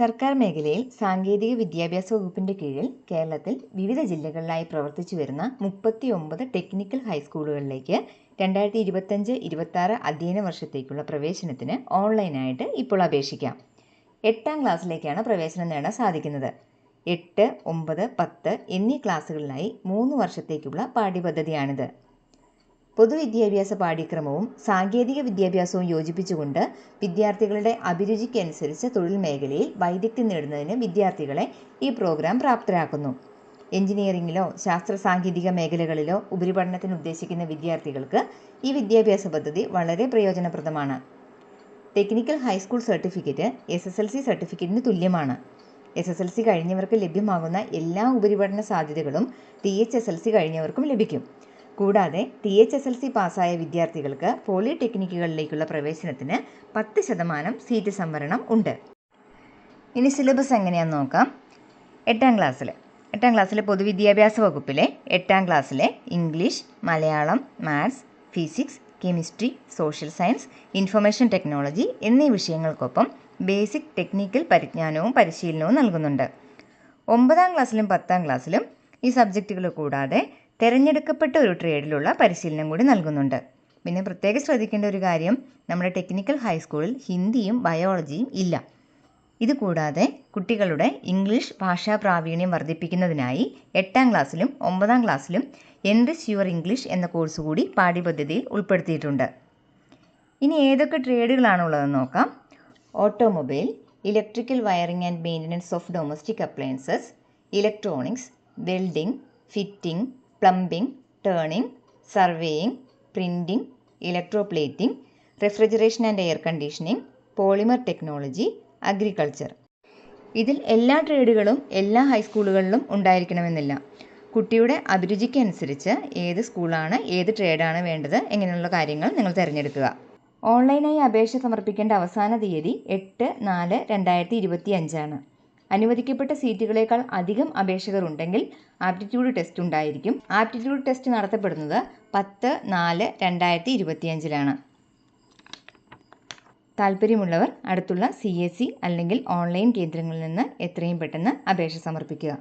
സർക്കാർ മേഖലയിൽ സാങ്കേതിക വിദ്യാഭ്യാസ വകുപ്പിന്റെ കീഴിൽ കേരളത്തിൽ വിവിധ ജില്ലകളിലായി പ്രവർത്തിച്ചു വരുന്ന മുപ്പത്തി ഒമ്പത് ടെക്നിക്കൽ ഹൈസ്കൂളുകളിലേക്ക് രണ്ടായിരത്തി ഇരുപത്തഞ്ച് ഇരുപത്താറ് അധ്യയന വർഷത്തേക്കുള്ള പ്രവേശനത്തിന് ഓൺലൈനായിട്ട് ഇപ്പോൾ അപേക്ഷിക്കാം. എട്ടാം ക്ലാസ്സിലേക്കാണ് പ്രവേശനം നേടാൻ സാധിക്കുന്നത്. എട്ട് ഒമ്പത് പത്ത് എന്നീ ക്ലാസ്സുകളിലായി മൂന്ന് വർഷത്തേക്കുള്ള പാഠ്യപദ്ധതിയാണിത്. പൊതുവിദ്യാഭ്യാസ പാഠ്യക്രമവും സാങ്കേതിക വിദ്യാഭ്യാസവും യോജിപ്പിച്ചുകൊണ്ട് വിദ്യാർത്ഥികളുടെ അഭിരുചിക്കനുസരിച്ച് തൊഴിൽ മേഖലയിൽ വൈദഗ്ധ്യം നേടുന്നതിന് വിദ്യാർത്ഥികളെ ഈ പ്രോഗ്രാം പ്രാപ്തരാക്കുന്നു. എഞ്ചിനീയറിംഗിലോ ശാസ്ത്ര സാങ്കേതിക മേഖലകളിലോ ഉപരിപഠനത്തിന് ഉദ്ദേശിക്കുന്ന വിദ്യാർത്ഥികൾക്ക് ഈ വിദ്യാഭ്യാസ പദ്ധതി വളരെ പ്രയോജനപ്രദമാണ്. Technical high school certificate S S L C സർട്ടിഫിക്കറ്റിന് തുല്യമാണ്. എസ് എസ് എൽ സി കഴിഞ്ഞവർക്ക് ലഭ്യമാകുന്ന എല്ലാ ഉപരിപഠന സാധ്യതകളും T H S L C കഴിഞ്ഞവർക്കും ലഭിക്കും. കൂടാതെ T H S L C പാസ്സായ വിദ്യാർത്ഥികൾക്ക് പോളിടെക്നിക്കുകളിലേക്കുള്ള പ്രവേശനത്തിന് പത്ത് ശതമാനം സീറ്റ് സംവരണം ഉണ്ട്. ഇനി സിലബസ് എങ്ങനെയാണെന്ന് നോക്കാം. എട്ടാം ക്ലാസ്സിൽ എട്ടാം ക്ലാസ്സിലെ പൊതുവിദ്യാഭ്യാസ വകുപ്പിലെ എട്ടാം ക്ലാസ്സിലെ English Malayalam maths physics chemistry social science information technology എന്നീ വിഷയങ്ങൾക്കൊപ്പം ബേസിക് ടെക്നിക്കൽ പരിജ്ഞാനവും പരിശീലനവും നൽകുന്നുണ്ട്. ഒമ്പതാം ക്ലാസ്സിലും പത്താം ക്ലാസ്സിലും ഈ സബ്ജക്റ്റുകൾ കൂടാതെ തിരഞ്ഞെടുക്കപ്പെട്ട ഒരു ട്രേഡിലുള്ള പരിശീലനം കൂടി നൽകുന്നുണ്ട്. പിന്നെ പ്രത്യേകം ശ്രദ്ധിക്കേണ്ട ഒരു കാര്യം നമ്മുടെ ടെക്നിക്കൽ ഹൈസ്കൂളിൽ ഹിന്ദിയും ബയോളജിയും ഇല്ല. ഇതുകൂടാതെ കുട്ടികളുടെ ഇംഗ്ലീഷ് ഭാഷാ പ്രാവീണ്യം വർദ്ധിപ്പിക്കുന്നതിനായി എട്ടാം ക്ലാസ്സിലും ഒമ്പതാം ക്ലാസ്സിലും എൻറിച്ച് യുവർ ഇംഗ്ലീഷ് എന്ന കോഴ്സ് കൂടി പാഠ്യപദ്ധതിയിൽ ഉൾപ്പെടുത്തിയിട്ടുണ്ട്. ഇനി ഏതൊക്കെ ട്രേഡുകളാണുള്ളതെന്ന് നോക്കാം. Automobile electrical wiring and maintenance of domestic appliances electronics welding fitting plumbing turning surveying printing electroplating refrigeration and air conditioning polymer technology agriculture. ഇതിൽ എല്ലാ ട്രേഡുകളും എല്ലാ ഹൈസ്കൂളുകളിലും ഉണ്ടായിരിക്കണമെന്നില്ല. കുട്ടിയുടെ അഭിരുചിക്കനുസരിച്ച് ഏത് സ്കൂളാണ് ഏത് ട്രേഡാണ് വേണ്ടത് എങ്ങനെയുള്ള കാര്യങ്ങൾ നിങ്ങൾ തിരഞ്ഞെടുക്കുക. ഓൺലൈനായി അപേക്ഷ സമർപ്പിക്കേണ്ട അവസാന തീയതി എട്ട് നാല് രണ്ടായിരത്തി ഇരുപത്തി അഞ്ചാണ് അനുവദിക്കപ്പെട്ട സീറ്റുകളേക്കാൾ അധികം അപേക്ഷകർ ഉണ്ടെങ്കിൽ ആപ്റ്റിറ്റ്യൂഡ് ടെസ്റ്റ് ഉണ്ടായിരിക്കും. ആപ്റ്റിറ്റ്യൂഡ് ടെസ്റ്റ് നടത്തപ്പെടുന്നത് പത്ത് നാല് രണ്ടായിരത്തി ഇരുപത്തിയഞ്ചിലാണ്. താല്പര്യമുള്ളവർ അടുത്തുള്ള സി എസ് സി അല്ലെങ്കിൽ ഓൺലൈൻ കേന്ദ്രങ്ങളിൽ നിന്ന് എത്രയും പെട്ടെന്ന് അപേക്ഷ സമർപ്പിക്കുക.